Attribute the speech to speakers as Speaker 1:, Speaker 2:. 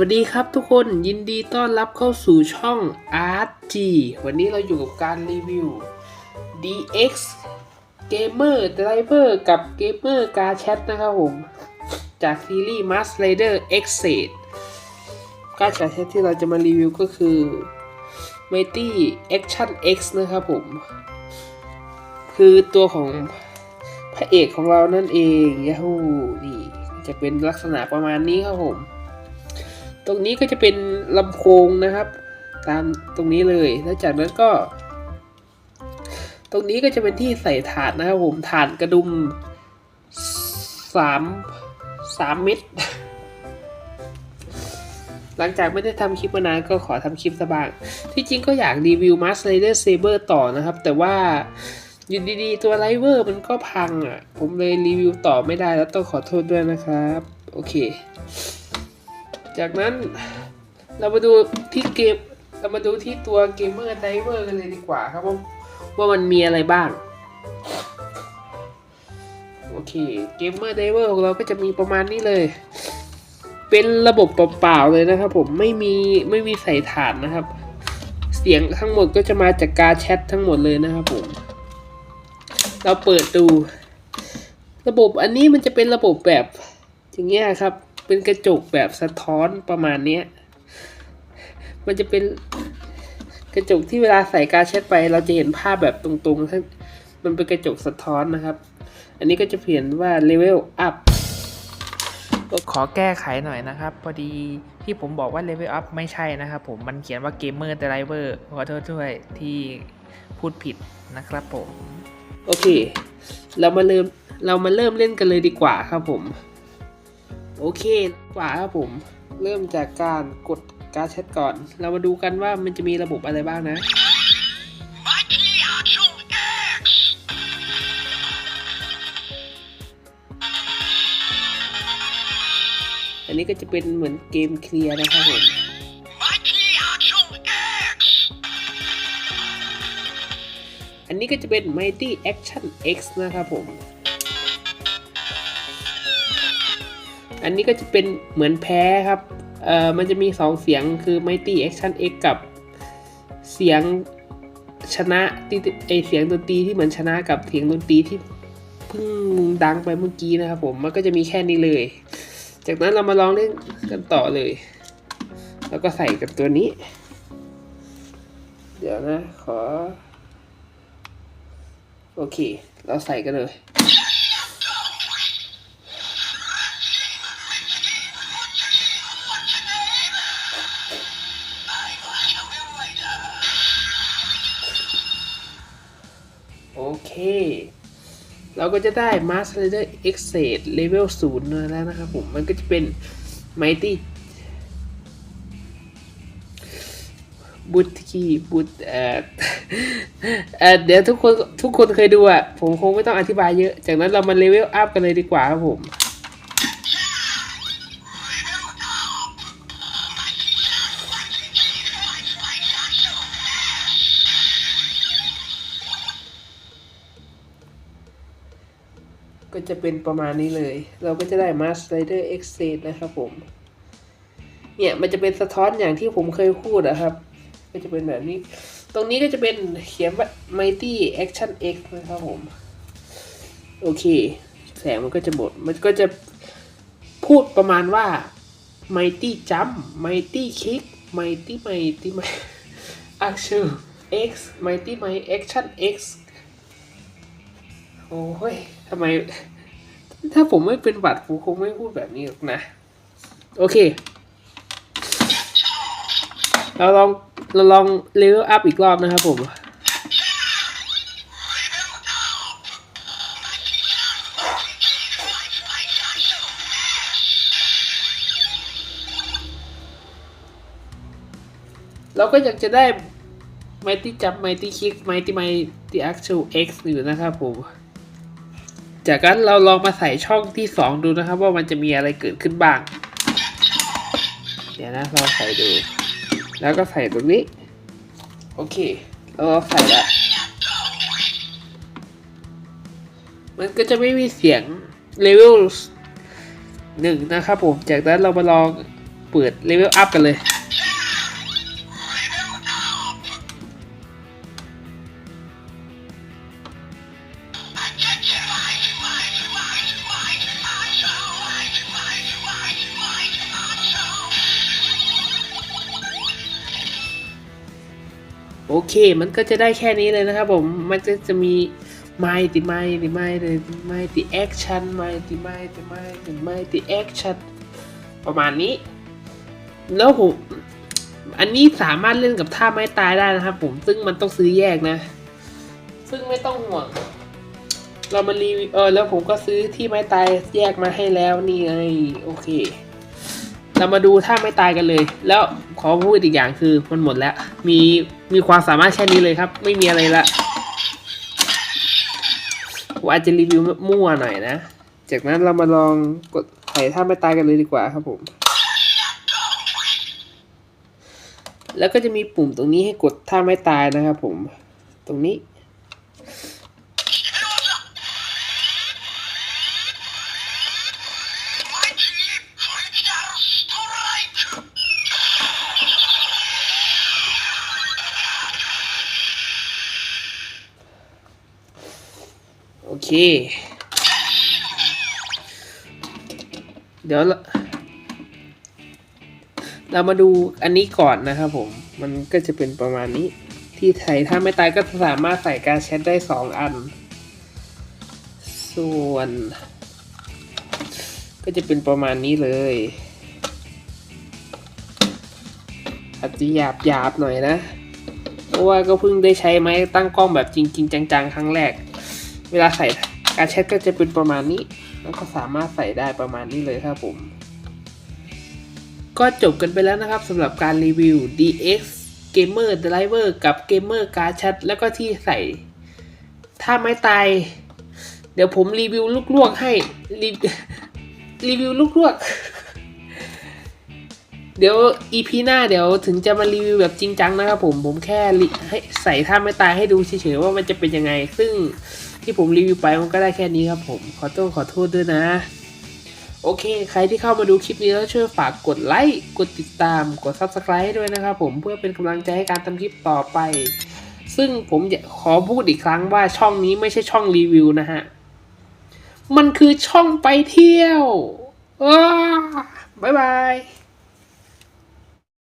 Speaker 1: วัสดีครับทุกคนยินดีต้อนรับเข้าสู่ช่อง RG วันนี้เราอยู่กับการรีวิว DX Gamer Driver กับ Gamer Car Chat นะครับผม จากซีรีส์ Mask Rider X s e การ์ดแชทที่เราจะมารีวิวก็คือ Mighty Action X นะครับผม คือตัวของพระเอกของเรานั่นเองยาฮูนี่จะเป็นลักษณะประมาณนี้ครับผม ตรงนี้ก็จะเป็นลำโพงนะครับ ตามตรงนี้เลย แล้วจากนั้นก็ ตรงนี้ก็จะเป็นที่ใส่ถาดนะครับผมถาดกระดุมสามสามเม็ดหลังจากไม่ได้ทำคลิปมานานก็ขอทำคลิปสบ้าง ที่จริงก็อยากรีวิว Mask Rider Saber ต่อนะครับ แต่ว่าอยู่ดีๆ ตัวไลเวอร์มันก็พังอะ ผมเลยรีวิวต่อไม่ได้แล้วต้องขอโทษด้วยนะครับ โอเค จากนั้นเรามาดูที่เกมเรามาดูที่ตัวเกมเมอร์ไดเวอร์กันเลยดีกว่าครับว่าว่ามันมีอะไรบ้าง โอเคเกมเมอร์ไดเวอร์ของเราก็จะมีประมาณนี้เลย เป็นระบบเปล่าๆเลยนะครับผมไม่มีไม่มีใส่ฐานนะครับ เสียงทั้งหมดก็จะมาจากการแชททั้งหมดเลยนะครับผม เราเปิดดู ระบบอันนี้มันจะเป็นระบบแบบอย่างเงี้ยครับ เป็นกระจกแบบสะท้อนประมาณเนี้ย มันจะเป็นกระจกที่เวลาใส่การแชทไป เราจะเห็นภาพแบบตรงๆถ้ามันเป็นกระจกสะท้อนนะครับ อันนี้ก็จะเขียนว่า level up
Speaker 2: ก็ขอแก้ไขหน่อยนะครับ พอดีที่ผมบอกว่า Level Up ไม่ใช่นะครับผม มันเขียนว่า Gamer Driver ขอโทษด้วยที่พูดผิดนะครับผม
Speaker 1: โอเค เรามาเริ่มเรามาเริ่มเล่นกันเลยดีกว่าครับผม โอเคกว่าครับผมเริ่มจากการกดการแชทก่อน เรามาดูกันว่ามันจะมีระบบอะไรบ้างนะอันนี้ก็จะเป็นเหมือนเกมเคลียร์นะครับผมอันนี้ก็จะเป็น Mighty Action X นะครับผม อันนี้ก็จะเป็นเหมือนแพ้ครับ เอ่อ มันจะมีสองเสียงคือ Mighty Action X กับเสียงชนะที่ไอเสียงดนตรีที่เหมือนชนะกับเสียงดนตรีที่เพิ่งดังไปเมื่อกี้นะครับผมมันก็จะมีแค่นี้เลย จากนั้นเรามาลองเล่นกันต่อเลย แล้วก็ใส่กับตัวนี้ เดี๋ยวนะขอ โอเค เราใส่กันเลย เคเราก็จะได้ Master Rider X c e d Level 0แล้วนะครับผม มันก็จะเป็น Mighty บุตคีบุตเออเอ่อเดี๋ยวทุกคนทุกคนเคยดูอะ ผมคงไม่ต้องอธิบายเยอะ จากนั้นเรามาเลเวลอัพกันเลยดีกว่าครับผม ก็จะเป็นประมาณนี้เลย เราก็จะได้ Master Rider X s e d นะครับผม เนี่ยมันจะเป็นสะท้อนอย่างที่ผมเคยพูดอะครับ ก็จะเป็นแบบนี้ ตรงนี้ก็จะเป็นเขียนว่า Mighty Action X นะครับผม โอเค แสงมันก็จะหมด มันก็จะพูดประมาณว่า Mighty Jump Mighty Kick Mighty Mighty Mighty Action X Mighty My Action X โอ้ยทำไม ถ้าผมไม่เป็นบัตรผมคงไม่พูดแบบนี้หรอกนะ โอเค เราลองเราลองเลเวลอัพอีกรอบนะครับผมเราก็อยากจะได้ Mighty Jump Mighty Kick Mighty Mighty Actual X อยู่นะครับผม จากนั้นเราลองมาใส่ช่องที่ 2 ดูนะครับ ว่ามันจะมีอะไรเกิดขึ้นบ้าง เดี๋ยวนะเราใส่ดู แล้วก็ใส่ตรงนี้ โอเคเราใส่แล้วมันก็จะไม่มีเสียงเลเวลหนึ่งนะครับผม จากนั้นเรามาลองเปิดเลเวลอัพกันเลย โอเค มันก็จะได้แค่นี้เลยนะครับผม มันจะจะมีไม่ติไม่ติไมติไม่ติแอคชั่นไม่ติไม่ติไม่ติไม่ติแอคชั่นประมาณนี้ แล้วผมอันนี้สามารถเล่นกับท่าไม้ตายได้นะครับผมซึ่งมันต้องซื้อแยกนะ ซึ่งไม่ต้องห่วง เรามารีวิวเออแล้วผมก็ซื้อที่ไม้ตายแยกมาให้แล้วนี่ไงโอเค เรามาดูท่าไม่ตายกันเลย แล้วขอพูดอีกอย่างคือมันหมดแล้วมี มีความสามารถแค่นี้เลยครับ ไม่มีอะไรละผมอาจจะรีวิวมั่วหน่อยนะ จากนั้นเรามาลองกดใส่ท่าไม่ตายกันเลยดีกว่าครับผม แล้วก็จะมีปุ่มตรงนี้ให้กดท่าไม่ตายนะครับผม ตรงนี้ เค เดี๋ยวเราเรามาดูอันนี้ก่อนนะครับผม มันก็จะเป็นประมาณนี้ ที่ใส่ถ้าไม่ตายก็สามารถใส่การแชทได้สองอัน ส่วน ก็จะเป็นประมาณนี้เลยอาจจะหยาบหยาบๆหน่อยนะ เพราะว่าก็เพิ่งได้ใช้ไม้ตั้งกล้องแบบจริง ๆ จัง ๆ ครั้งแรก เวลาใส่การแชทก็จะเป็นประมาณนี้ แล้วก็สามารถใส่ได้ประมาณนี้เลยครับผม ก็จบกันไปแล้วนะครับสำหรับการรีวิว DX Gamer Driver กับ Gamer Card Chat แล้วก็ที่ใส่ ถ้าไม่ตาย เดี๋ยวผมรีวิวลูกลวกให้ รีรีวิวลูกลวก เดี๋ยว EP หน้าเดี๋ยวถึงจะมารีวิวแบบจริงจังนะครับผม ผมแค่ให้ใส่ท่าไม่ตายให้ดูเฉยๆว่ามันจะเป็นยังไง ซึ่ง ที่ผมรีวิวไปมันก็ได้แค่นี้ครับผม ขอโทษขอโทษด้วยนะ โอเค ใครที่เข้ามาดูคลิปนี้แล้วช่วยฝากกดไลค์ กดติดตาม กด Subscribe ด้วยนะครับผมเพื่อเป็นกำลังใจให้การทำคลิปต่อไป ซึ่งผมขอพูดอีกครั้งว่าช่องนี้ไม่ใช่ช่องรีวิวนะฮะ มันคือช่องไปเที่ยวว้าบ๊ายบาย